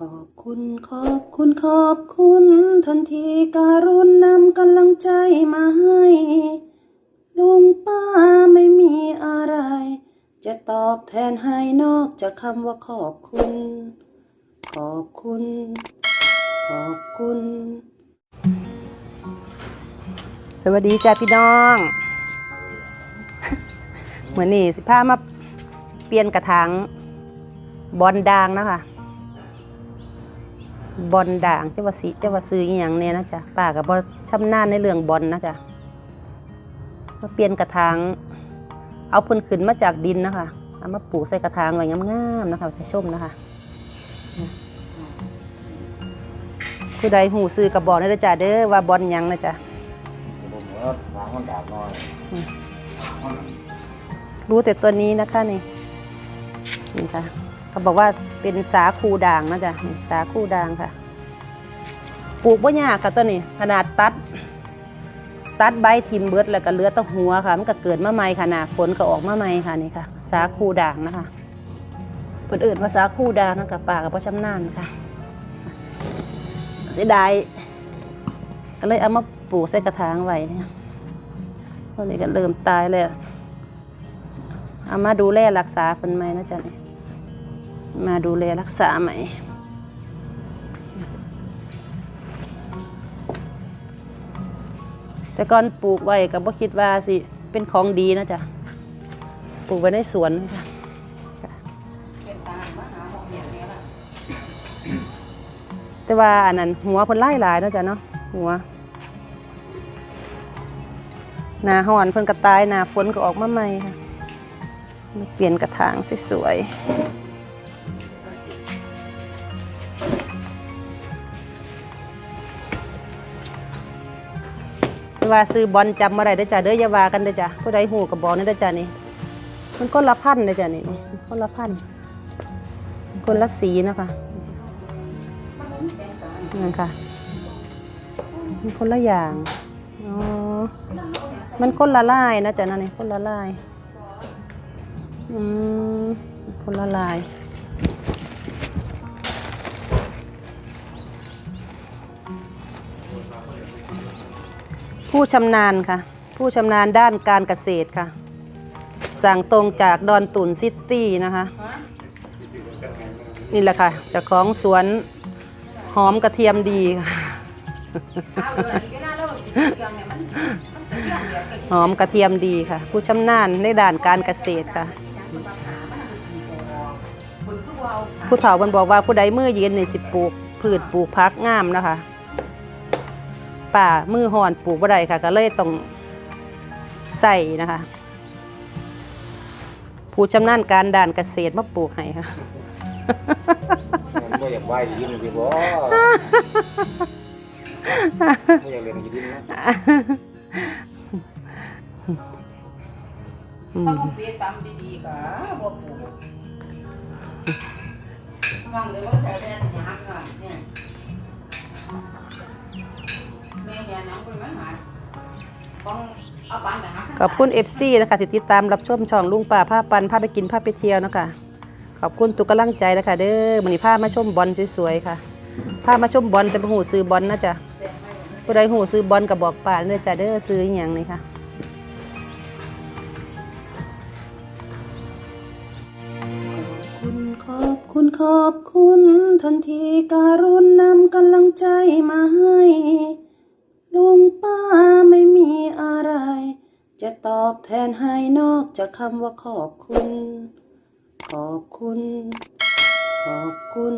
ขอบคุณขอบคุณขอบคุณทันทีการุณนำกำลังใจมาให้ลุงป้าไม่มีอะไร จะตอบแทนให้นอกจากคำว่าขอบคุณ ขอบคุณ ขอบคุณ สวัสดีจ้าพี่น้องเหมือนนี่สิพามาเปลี่ยนกระถางบอลด่างนะคะ บอลด่างเจ้าว่าสิเจ้าว่าซื้ออหย่างเนี่ยนะจ๊ะป้ากับบอชำนาญในเรื่องบอลนะจ๊ะมาเปลี่ยนกระถาง เอาเพิ่นขึ้นมาจากดินนะคะเอามาปลูกใส่กระถางไว้งามๆนะคะจะชมนะคะผู้ใดหูซื้อกับบอกได้เลยจ้ะเด้อว่าบอลหยังนะจ๊ะผมว่าล้างมันดาบน้อยรู้แต่ตัวนี้นะคะนี่นี่ค่ะ เขาบอกว่าเป็นสาคูด่างนะจ๊ะนี่สาคูด่างค่ะ ปลูกบ่ยากค่ะตัวนี้ ขนาดตัด ตัดใบทิมเบิร์ดแล้วก็เลือแตะหัวค่ะ มันก็เกิดมาใหม่ค่ะนาฝนก็ออกมาใหม่ค่ะนี่ค่ะ สาคูด่างนะคะเพิ่นอื่นว่าสาคูด่างนะกับป่ากับพ่อชำนาญค่ะเสียดายก็เลยเอามาปลูกใส่กระถางไว้เนี่ยตอนนี้ก็เริ่มตายแล้วเอามาดูแลรักษาเพิ่นไหมนะจ๊ะนี่ มาดูแลรักษาไหม่ แต่ก่อนปลูกไว้ก็บ่คิดว่าสิ เป็นของดีนะจ๊ะ ปลูกไว้ในสวนค่ะแต่ว่าอันนั้นหัวเพิ่นไล่หลายนะจ๊ะเนาะหัวหนาห่อนเพิ่นก็ตายหนาฝนก็ออกมาใหม่ค่ะมาเปลี่ยนกระถางสวยๆ ว่าซื้อบอลจำอะไรได้จ้ะเด้ออยาวากันเด้จ้ะผู้ใดหูกับบอลนี่เด้จ้ะนี่ มันคนละพันเด้จ้ะนี่คนละพันคนละสีนะคะนั่นค่ะ มันคนละอย่างอ๋อมันคนละลายนะจ๊ะนั่นนี่คนละลายอืมคนละลาย ผู้ชำนาญค่ะ ผู้ชำนาญด้านการเกษตรค่ะ สั่งตรงจากดอนตุนซิตี้นะคะ นี่แหละค่ะเจากของสวนหอมกระเทียมดีค่ะหอมกระเทียมดีค่ะ ผู้ชำนาญในด้านการเกษตรค่ะ ผู้เฒ่ามันบอกว่าผู้ใดมือเย็นในสิปลูกพืชปลูกพักงามนะคะ ป่ามือห่อนปลูกบ่ได้ค่ะ ก็เลยต้องใส่นะคะผู้ชำนาญการด้านเกษตรมาปลูกให้ค่ะมันก็อยากไหวยินสิบ่ไม่อยากเรียนยินนะอืถ้ามผมเปียตำดีๆก็บ่ปลูกฟังเลยว่าแถวแดนหยังอะเนี่ยแม่เนี่ยหนังเป็นมันหาย ขอบคุณเอฟซีนะคะที่ติดตามรับชมช่องลุงป่าผ้าปันผ้าไปกินผ้าไปเที่ยวนะคะขอบคุณทุกกำลังใจนะคะเด้อมันนี้ผ้ามาชมบอลสวยๆค่ะผ้ามาชมบอลแต่บ่หูซื้อบอลนะจ๊ะผู้ใดหูซื้อบอลก็บอกป่าเด้อจ้ะเด้อซื้ออหย่างนี้ค่ะขอบคุณขอบคุณขอบคุณทันทีการุณนำกำลังใจมาให้ ลุงป้าไม่มีอะไร จะตอบแทนให้นอกจากคำว่าขอบคุณ ขอบคุณ ขอบคุณ